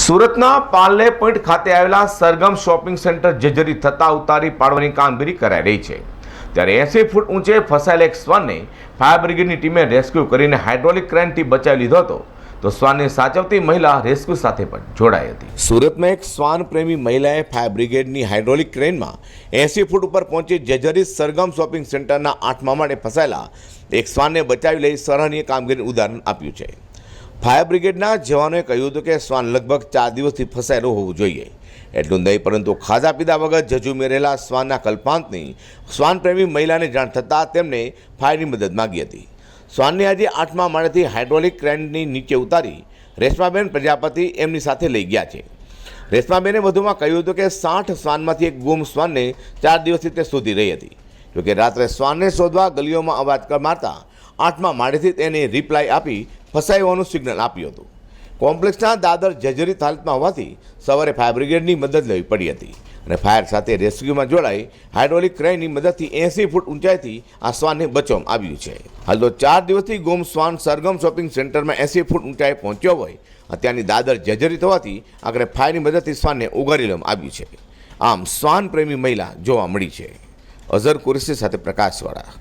સુરતના પાર્લે પોઈન્ટ ખાતે આવેલા સરગમ શોપિંગ સેન્ટર જર્જરિત થતા ઉતારી પાડવાની કામગીરી કરાઈ રહી છે. ત્યારે એસી ફૂટ ઊંચે ફસાયેલા એક શ્વાનને ફાયર બ્રિગેડની ટીમે રેસ્ક્યુ કરીને હાઇડ્રોલિક ક્રેનથી બચાવી લીધો હતો. તો શ્વાનને સાચવતી મહિલા રેસ્ક્યુ સાથે પણ જોડાઈ હતી. સુરતમાં એક શ્વાન પ્રેમી મહિલાએ ફાયર બ્રિગેડની હાઇડ્રોલિક ક્રેનમાં એસી ફૂટ ઉપર પહોંચી જેજરી સરગમ શોપિંગ સેન્ટરના આઠમા માળે ફસાયેલા એક શ્વાનને બચાવી લઈ સરાહનીય કામગીરીનું ઉદાહરણ આપ્યું છે. ફાયર બ્રિગેડના જવાનોએ કહ્યું હતું કે શ્વાન લગભગ ચાર દિવસથી ફસાયેલું હોવું જોઈએ. એટલું નહીં, પરંતુ ખાધા પીધા વગર ઝઝુમી રહેલા શ્વાનના કલ્પાંતની શ્વાન પ્રેમી મહિલાને જાણ થતાં તેમણે ફાયરની મદદ માગી હતી. શ્વાનને આજે આઠમા માળેથી હાઇડ્રોલિક ક્રેનની નીચે ઉતારી રેશમાબેન પ્રજાપતિ એમની સાથે લઈ ગયા છે. રેશમાબેને વધુમાં કહ્યું હતું કે સાઠ શ્વાનમાંથી એક ગુમ શ્વાનને ચાર દિવસથી તે શોધી રહી હતી. જોકે રાત્રે શ્વાનને શોધવા ગલીઓમાં અવાજ મારતા આઠમા માળેથી તેને રિપ્લાય આપી ફસાઈ હોવાનું સિગ્નલ આપ્યું હતું. કોમ્પ્લેક્સના દાદર જર્જરિત હાલતમાં હોવાથી સવારે ફાયર બ્રિગેડની મદદ લેવી પડી હતી અને ફાયર સાથે રેસ્ક્યુમાં જોડાઈ હાઇડ્રોલિક ક્રેનની મદદથી એંસી ફૂટ ઊંચાઈથી આ શ્વાનને બચવામાં આવ્યું છે. હાલ તો ચાર દિવસથી ગુમ શ્વાન સરગમ શોપિંગ સેન્ટરમાં એંસી ફૂટ ઊંચાઈ પહોંચ્યો હોય, અત્યારની દાદર જર્જરિત હોવાથી આગળ ફાયરની મદદથી શ્વાનને ઉગારી લેવામાં આવ્યું છે. આમ શ્વાન પ્રેમી મહિલા જોવા મળી છે. અઝર કુરેશી સાથે પ્રકાશવાળા.